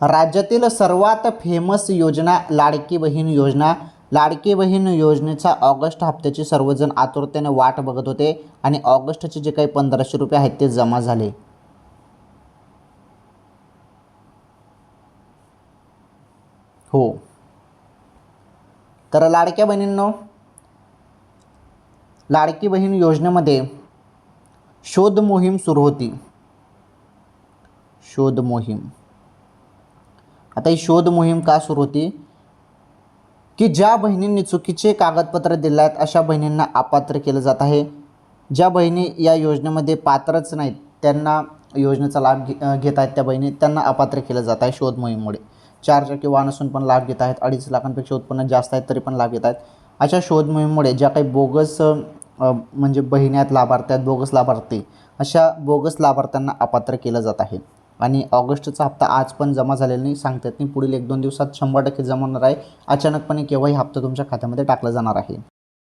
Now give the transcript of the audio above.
राज्यातील सर्वात फेमस योजना लाडकी बहीण योजना. लाडकी बहीण योजनेचा ऑगस्ट हप्त्याची सर्वजण आतुरतेने वाट बघत होते आणि ऑगस्टचे जे काही पंधराशे रुपये आहेत ते जमा झाले. हो. तर लाडक्या बहिणींनो लाडकी बहीण योजनेमध्ये शोध मोहीम सुरू होती. शोध मोहीम. आता ही शोध मोहीम का सुरू होती? की ज्या बहिणींनी चुकीचे कागदपत्र दिले आहेत अशा बहिणींना अपात्र केलं जात आहे? ज्या बहिणी या योजनेमध्ये पात्रच नाहीत त्यांना योजनेचा लाभ घे घेत आहेत त्या बहिणी त्यांना अपात्र केलं जात आहे शोध मोहीममुळे. चार चाकी वाहन असून पण लाभ घेत आहेत अडीच लाखांपेक्षा उत्पन्न जास्त आहेत तरी पण लाभ घेत आहेत. अशा शोध मोहीममुळे ज्या काही बोगस म्हणजे बहिणी आहेत लाभार्थी आहेत बोगस लाभार्थी अशा बोगस लाभार्थ्यांना अपात्र केलं जात आहे. आणि ऑगस्टचा हप्ता आज पण जमा झालेला नाही. सांगतात नाही पुढील एक दोन दिवसात शंभर टक्के जमा होणार आहे. अचानकपणे केव्हाही हप्ता तुमच्या खात्यामध्ये टाकला जाणार आहे.